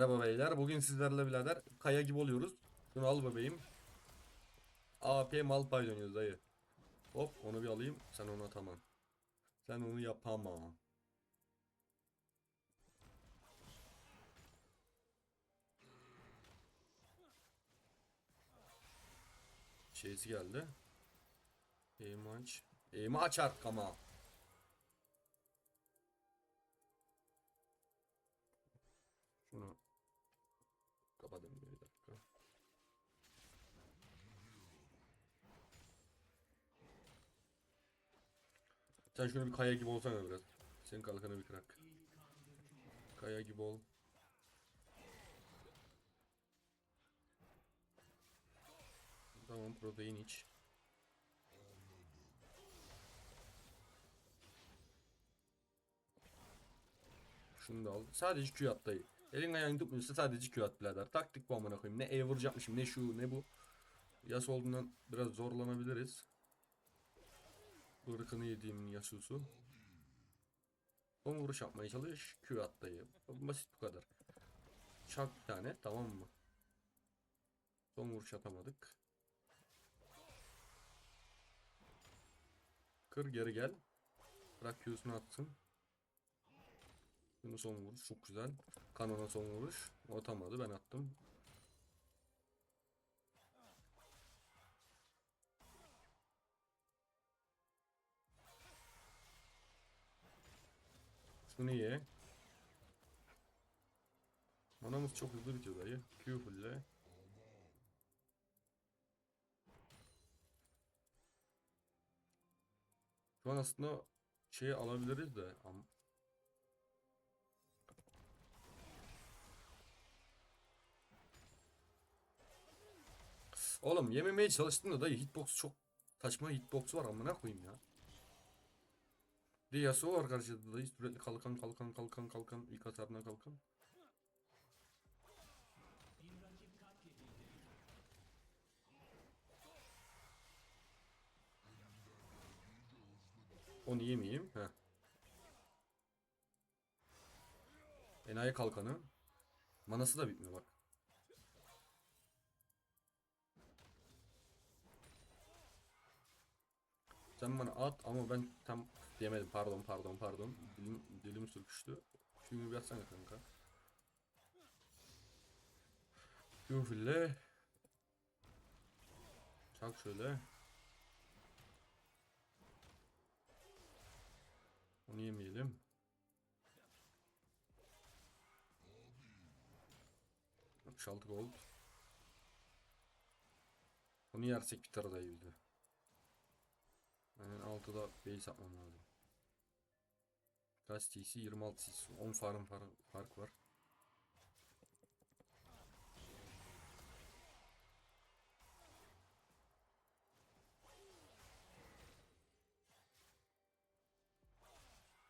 Merhaba beyler. Bugün sizlerle birader kaya gibi oluyoruz. Şunu al bebeğim. AP Malpay oynuyoruz dayı. Hop onu bir alayım. Sen onu atamam. Sen onu yapamam. Şeysi geldi. Eğimi aç. Eğimi aç artık ama. Sen şunu bir kaya gibi olsana biraz. Senin kalkanı bir kırak. Kaya gibi ol. Tamam protein iç. Şunu da al. Sadece Q at dayı. Elin ayağını tutmuyorsa sadece Q at birader. Taktik bu amına koyayım. Ne E vuracakmışım ne şu ne bu. Yas olduğundan biraz zorlanabiliriz. Irkını yediğimin Yasuo'su. Son vuruş yapmaya çalış. Q at dayı. Basit bu kadar. Çak bir tane tamam mı? Son vuruş atamadık. Kır geri gel. Bırak Q'sunu atsın. Bunu son vuruş çok güzel. Kanona son vuruş. O atamadı ben attım. Şunu ye. Manamız çok hızlı bitiyor dayı. Q fulle. Şu an aslında şeyi alabiliriz de ama Oğlum yememeye çalıştım da dayı hitbox çok saçma hitbox var amına koyayım ya. Yasuo var karşıda dayı sürekli kalkan kalkan kalkan kalkan ilk hasarına kalkan. Onu yemeyeyim. Heh. Enayi kalkanı. Manası da bitmiyor bak. Sen bana at ama ben tam diyemedim. Pardon pardon pardon. Dilim, dilim sürküştü. Şunu bir atsana kanka. Yufille. Çak şöyle. Onu yemeyelim. Şaltı gold. Onu yersek biter adayı bizde. Yani 6'da base atmam lazım. Kaç TC? 26 TC. 10 farm far fark var.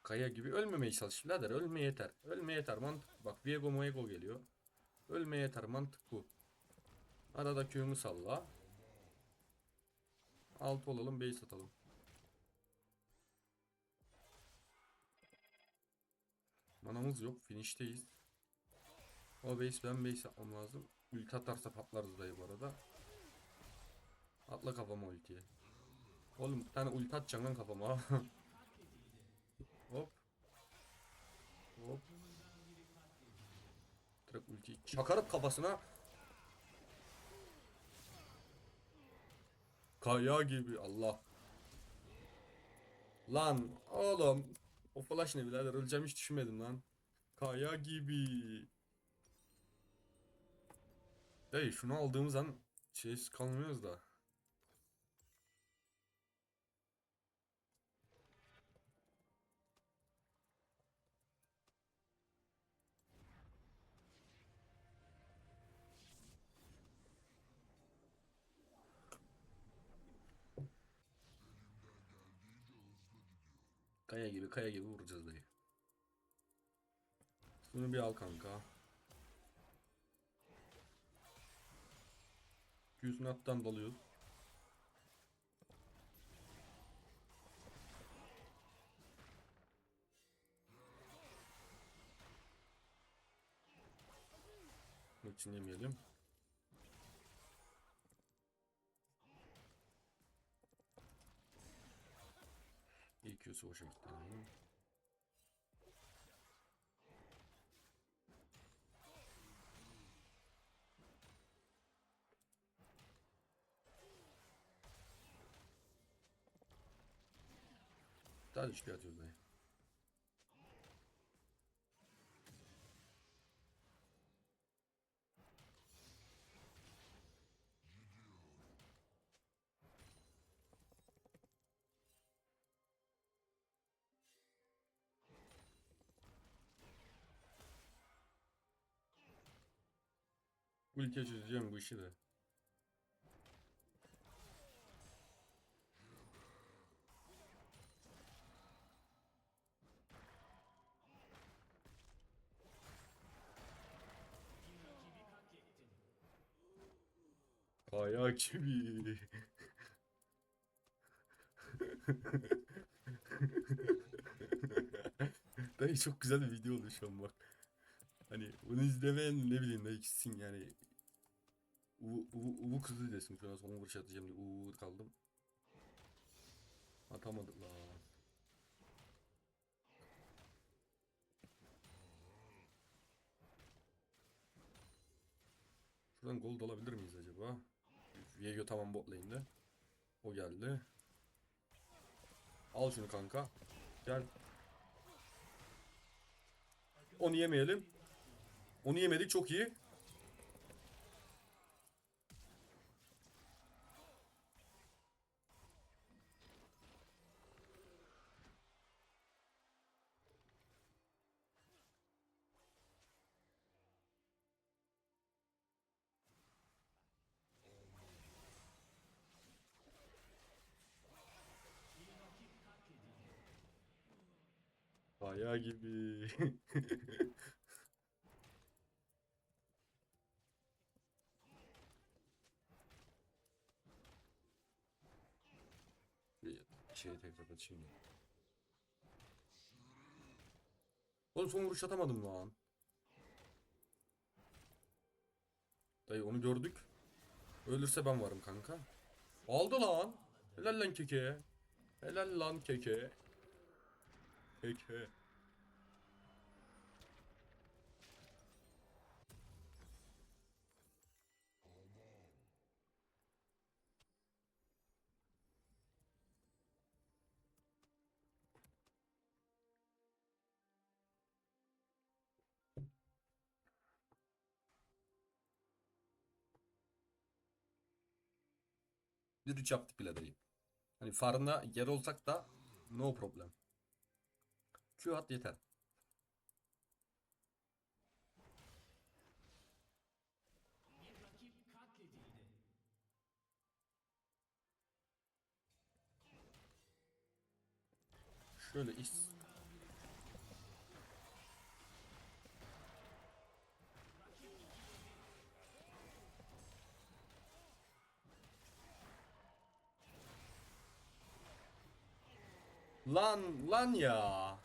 Kaya gibi ölmemeye çalış birader. Ölme yeter. Ölme yeter mantık. Bak Viego Moego geliyor. Ölme yeter mantık bu. Arada Q'mu salla. Alt olalım base atalım. Manamız yok. Finish'teyiz. O base ben base yapmam lazım. Ulti atarsa patlarız dayı bu arada. Atla kafama ultiye. Oğlum bir tane ulti atacağım lan kafama. Hop. Hop. Direkt ultiyi çakarıp kafasına. Kaya gibi Allah. Lan oğlum. O flash ne birader öleceğim hiç düşünmedim lan. Kaya gibi. Hey şunu aldığımız an şey kalmıyoruz da. Kaya gibi kaya gibi vuracağız dayı. Bunu bir al kanka. Yüzün attan dalıyor. Ultisini yemeyelim. Q'su в общем вторым. Tadış bir atıyordu. Ülke çözeceğim bu işi de. Kaya gibi. Dayı çok güzel bir video oldu şu an bak. Hani bunu izlemeyen ne bileyim dayı gitsin yani. Uvu, kızı desin şu an son vuruş atacağım diye uvu kaldım. Atamadık la. Şuradan gold alabilir miyiz acaba? Viego tamam bot lane'de. O geldi. Al şunu kanka. Gel. Onu yemeyelim. Onu yemedik çok iyi. Kaya gibi. Bir Şeyi tekrar açayım. ya. Oğlum son vuruş atamadım lan. Dayı onu gördük. Ölürse ben varım kanka. Aldı lan. Helal lan keke. Helal lan keke. Keke. Bir üç yaptık bile. Hani farında yer olsak da no problem. Q at yeter. Şöyle iş. Lan lan ya.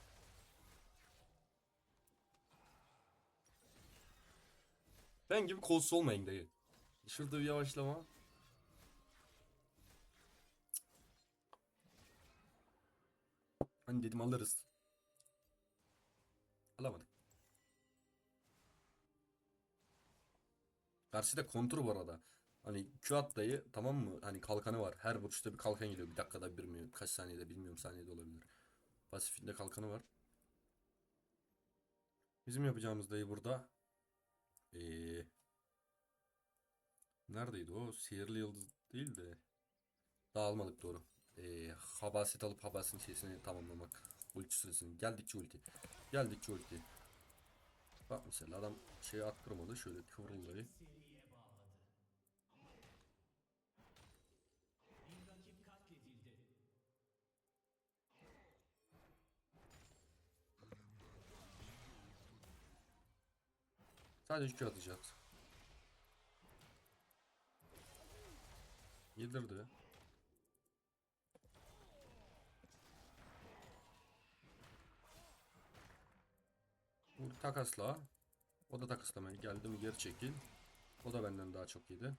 Ben gibi kolsuz olmayın dayı. Şurada bir yavaşlama. Hani dedim alırız. Alamadık. Karşıda kontur bu arada. Hani Q at dayı tamam mı? Hani kalkanı var. Her vuruşta bir kalkan geliyor. Bir dakikada bir mi? Kaç saniyede bilmiyorum saniyede olabilir. Pasifinde kalkanı var. Bizim yapacağımız dayı burada. Ee, neredeydi o? Sihirli yıldız değil de. Daha almadık doğru. Ee, habaset alıp habasetin şeysini tamamlamak. Ulti süresini. Geldikçe ulti. Geldikçe ulti. Bak mesela adam şeyi attırmadı. Şöyle kıvrıl dayı. Sadece Q atacağız. Yedirdi. Vur takasla. O da takıslamaya geldi mi geri çekil. O da benden daha çok yedi.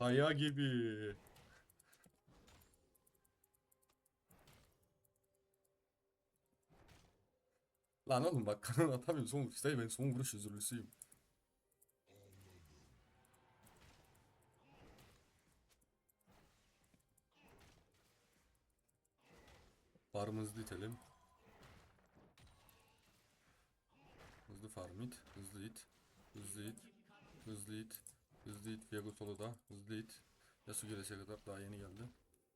Kaya gibi. Lan oğlum bak kanal atamıyorum son vuruş. Dayı ben son vuruş özürlüsüyüm. Farmımızı itelim. Hızlı farm it, hızlı it, hızlı it, hızlı it, hızlı it, Viego soloda, hızlı it. Yasu gelese kadar daha yeni geldi.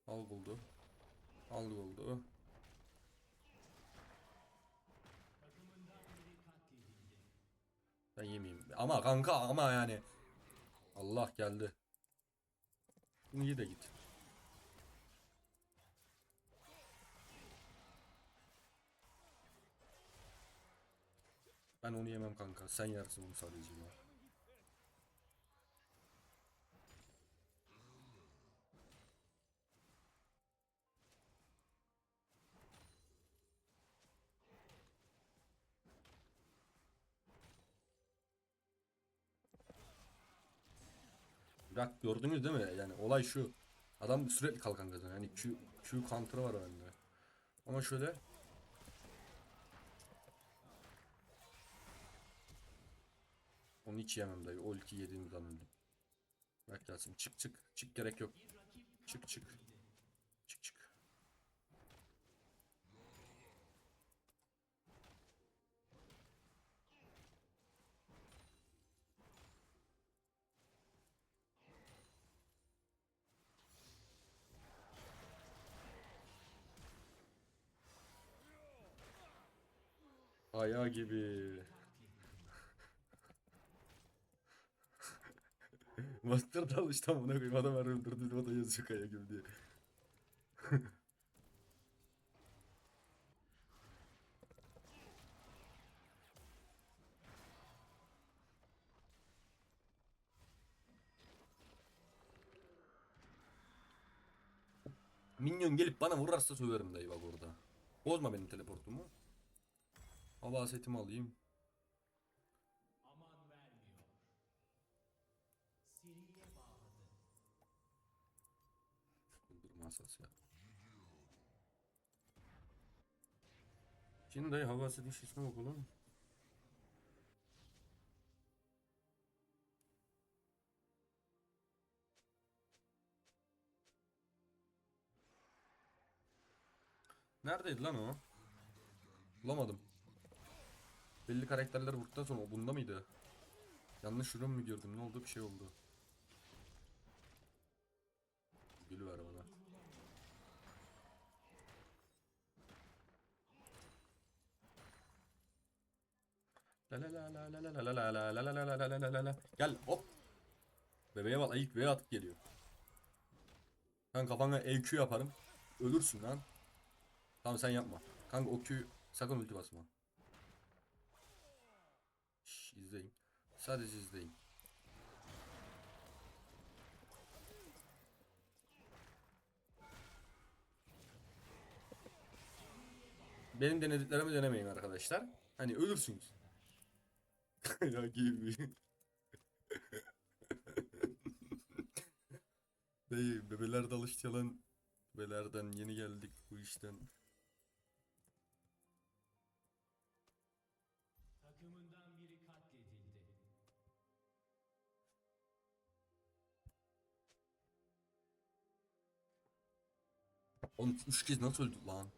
Al buldu. Al buldu. Ben yemeyeyim. Ama kanka ama yani. Allah geldi. Bunu ye de git. Ben onu yemem kanka. Sen yersin onu sadece ya. Bak gördünüz değil mi? Yani olay şu. Adam sürekli kalkan kazanıyor. Yani Q, Q counter'ı var bende. Ama şöyle Onu hiç yemem dayı. O ulti yediğim zaman. Bak gelsin. Çık çık. Çık gerek yok. Çık. Çık Ayağı gibi. Master da alıştı amına koyayım adam var öldürdü o da yazıyor kaya gibi diye. Minyon gelip bana vurarsa söverim dayı bak orada. Bozma benim teleportumu. Hava setimi alayım. Aman vermiyor. Siriye bağladı. Kundurma asası ya. Şimdi hava seti şişme okulun. Neredeydi lan o? Bulamadım. Belli karakterler vurduktan sonra o bunda mıydı? Yanlış ürün mü gördüm? Ne oldu? Bir şey oldu. Gülü ver bana. La la la la la la la la la la la la la la la Gel hop. Bebeğe bak ilk bebeğe atıp geliyor. Ben kafana EQ yaparım. Ölürsün lan. Tamam sen yapma. Kanka o Q sakın ulti basma. İzleyin. Sadece izleyin. Benim denediklerimi denemeyin arkadaşlar. Hani ölürsünüz. ya gibi. Bey, bebeler de alıştı lan. Bebelerden yeni geldik bu işten. Oğlum üç kez nasıl öldük lan?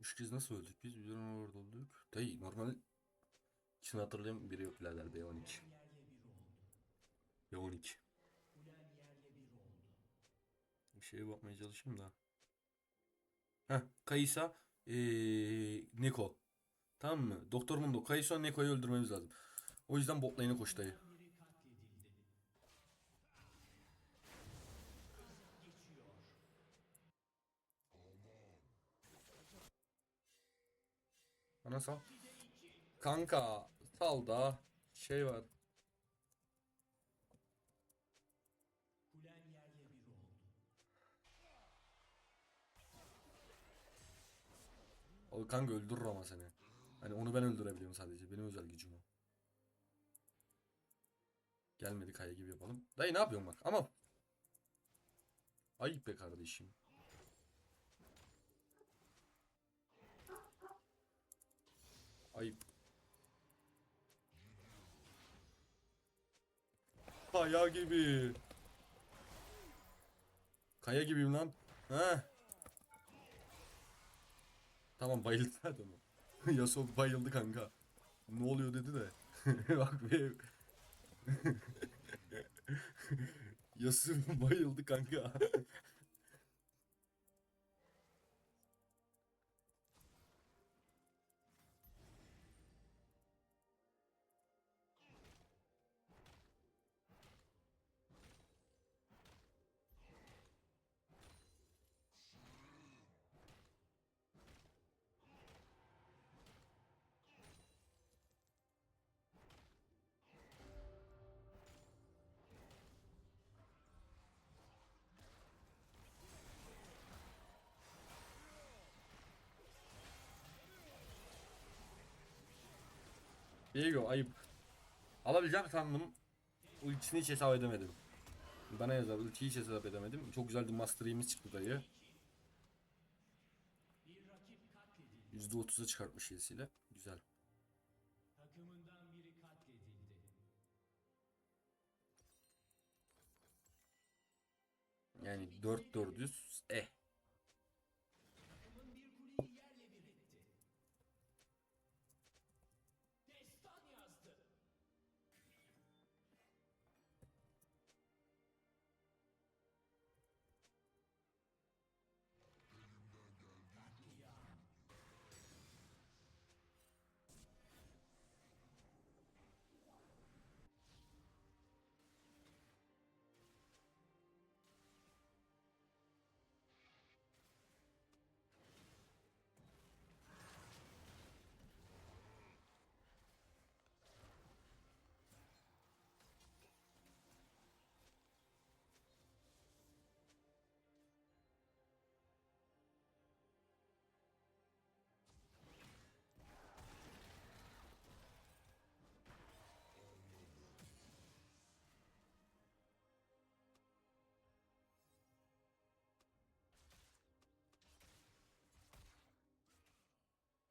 Üç kez nasıl öldük biz? Bir orada olduk. Dayı normal Şimdi hatırlıyorum biri yok birader B12. Yerle bir oldu. B12. Ulen yerle bir şeye bakmaya çalışayım da. Heh Kaysa ee, Neko. Tamam mı? Doktor Mundo Kaysa Neko'yu öldürmemiz lazım. O yüzden bot lane'e koş dayı. Biri katledildi. Sal. Kanka sal da şey var. O kanka öldürür ama seni. Hani onu ben öldürebiliyorum sadece. Benim özel gücüm o. Gelmedi kaya gibi yapalım. Dayı ne yapıyorsun bak ama. Ayıp be kardeşim. Ayıp. Kaya gibi. Kaya gibiyim lan. He. Tamam bayıldı onu. Yasuo bayıldı kanka. Ne oluyor dedi de. Bak benim. Yasuo bayıldı kanka. Diego ayıp. Alabileceğim sandım. Ultisini hiç hesap edemedim. Bana yazar ultiyi hiç hesap edemedim. Çok güzel bir çıktı dayı. Bir rakip katledildi. %30'a çıkartmış Yesi'yle. Güzel. Takımından biri katledildi. Yani 4 400 eh.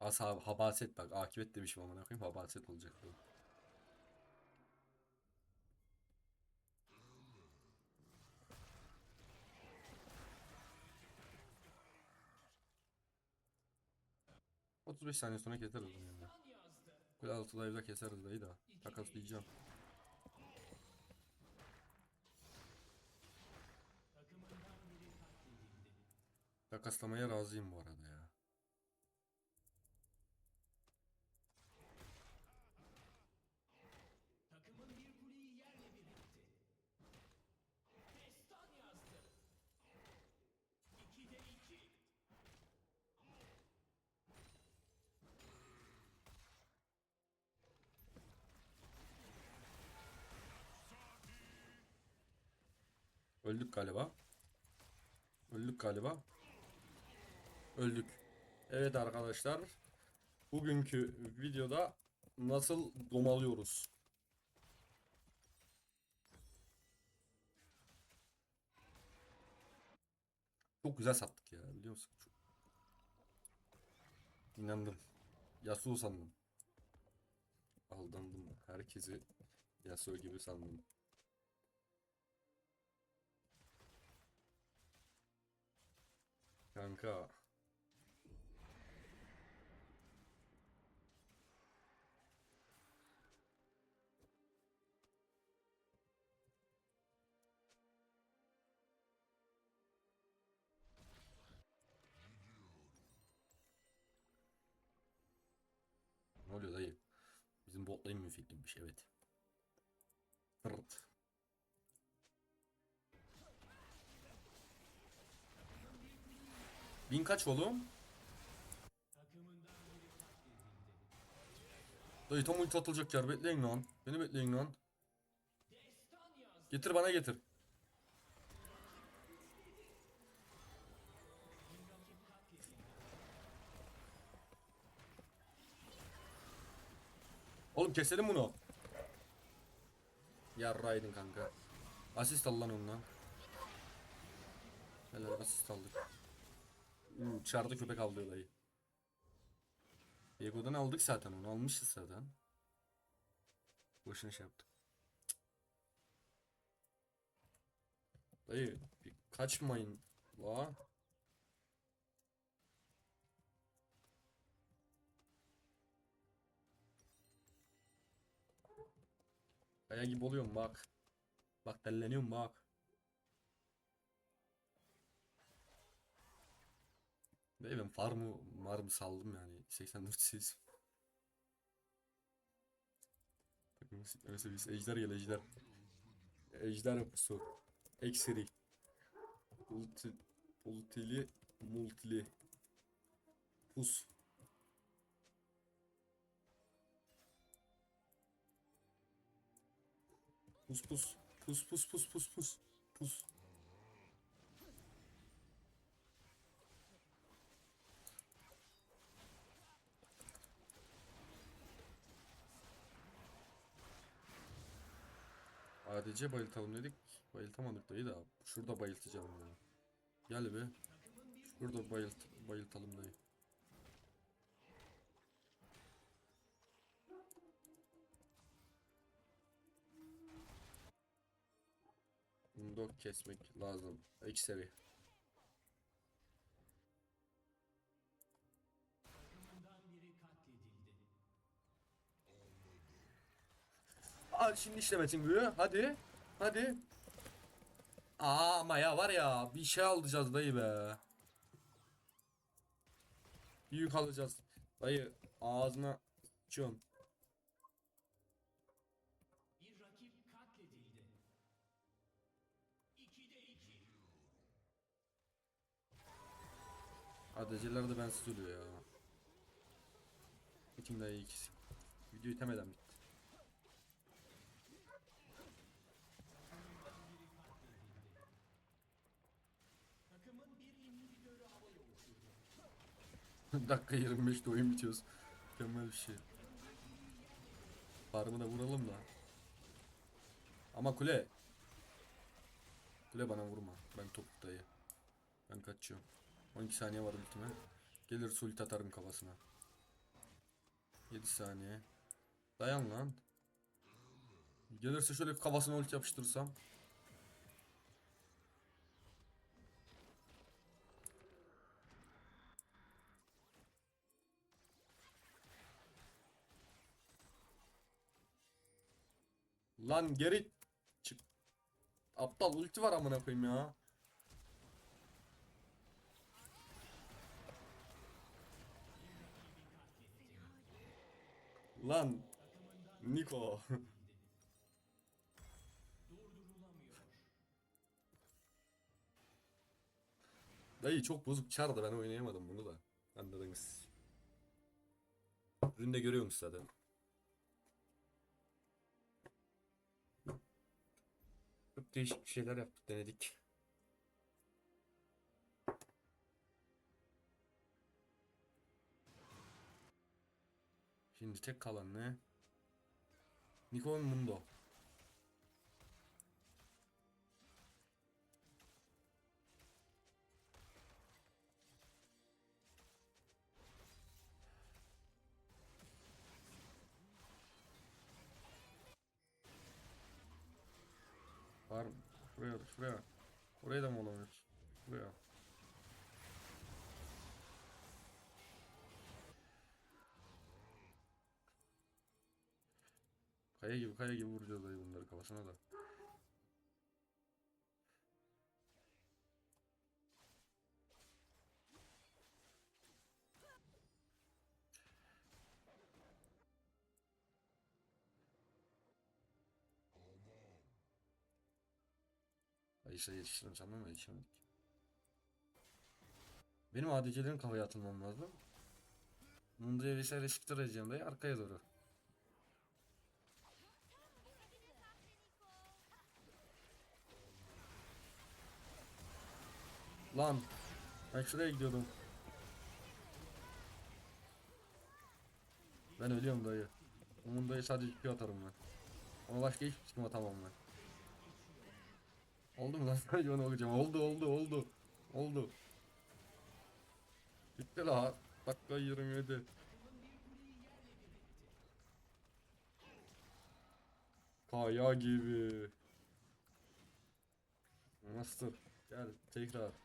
Asa habaset bak akibet demişim amına koyayım habaset olacak bu. ...35 saniye sonra keseriz bunu yani. Kule altı live'da keseriz dayı da. Takaslayacağım. Takaslamaya razıyım bu arada ya. Galiba. Öldük galiba. Öldük. Evet arkadaşlar. Bugünkü videoda nasıl domalıyoruz? Çok güzel sattık ya biliyor musun? Çok... İnandım. Yasuo sandım. Aldandım. Herkesi Yasuo gibi sandım. Kanka. Ne oluyor dayı? Bizim botlayın mı fikrimmiş evet. Fırt. Bin kaç oğlum? Dayı tam ulti atılacak yer. Bekleyin lan. Beni bekleyin lan. Getir bana getir. Oğlum keselim bunu. Yarraydın kanka. Asist al lan ondan. Helal asist aldık. Uuu çağırdı köpek avlıyor dayı. Diego'dan aldık zaten onu almışız zaten. Boşuna şey yaptık. Dayı bir kaçmayın la. Kaya gibi oluyorum bak. Bak delleniyorum bak. Dayı ben farmı marmı saldım yani 84 siz. Takımın sikmesi biz ejder gel ejder. Ejder yapısı. Ekseri. Ulti, ultili, multili. Pus. Pus pus. Pus pus pus pus pus. Pus. ADC bayıltalım dedik. Bayıltamadık dayı da. Şurada bayıltacağım ya. Gel be. Şurada bayılt bayıltalım dayı. Dok kesmek lazım. Ekseri. Aa şimdi işte Metin büyüğü. Hadi. Hadi. Aa ama ya var ya bir şey alacağız dayı be. Büyük alacağız. Dayı ağzına sıçıyorsun. Bir rakip katledildi. İkide iki. ADC'ler de bensiz ölüyor ya. Metin dayı ikisi. Video itemeden bitti. Takımın bir inhibitörü havaya uçurdu. Dakika 25'te oyun bitiyoruz. Mükemmel bir şey. Farmı da vuralım da. Ama kule. Kule bana vurma. Ben topuk dayı. Ben kaçıyorum. 12 saniye var ultime. Gelir ulti atarım kafasına. 7 saniye. Dayan lan. Gelirse şöyle kafasına ulti yapıştırırsam. Lan geri çık. Aptal ulti var amına koyayım ya. Lan Niko. Dayı çok bozuk çar da ben oynayamadım bunu da. Anladınız. Üründe görüyormuş zaten. Değişik bir şeyler yaptık denedik. Şimdi tek kalan ne? Nikon Mundo. Var mı? Şuraya, şuraya. Oraya da mı olamıyoruz? Şuraya. Kaya gibi kaya gibi vuracağız dayı bunları kafasına da. Reis'e yetiştirdim sandım ama yetişemedik. Benim ADC'lerin kafaya atılmam lazım. Mundo'ya vesaire riskler edeceğim dayı arkaya doğru. Lan ben şuraya gidiyordum. Ben ölüyorum dayı. Mundo'ya sadece Q atarım ben. Ama başka hiçbir şey atamam ben. Oldu mu lan? Sadece onu okuyacağım. Oldu oldu oldu. Oldu. Bitti la. Dakika 27. Kaya gibi. Master gel tekrar.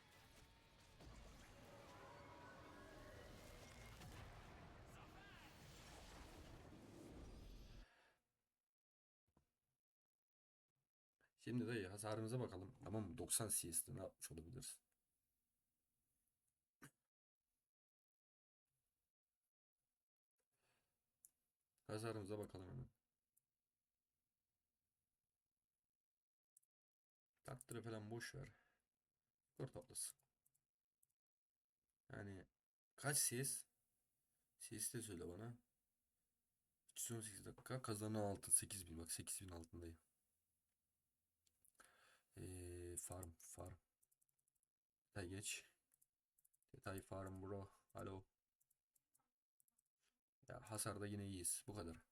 Şimdi de hasarımıza bakalım. Tamam mı? 90 CS'de ne yapmış olabiliriz? Hasarımıza bakalım hemen. Takdiri falan boş ver. Skor toplasın. Yani kaç CS? CS de söyle bana. 318 dakika kazanan 6 8000 bak 8000 altındayım. Ee, farm farm. Detay geç. Detay farm bro. Alo. Ya hasarda yine iyiyiz. Bu kadar.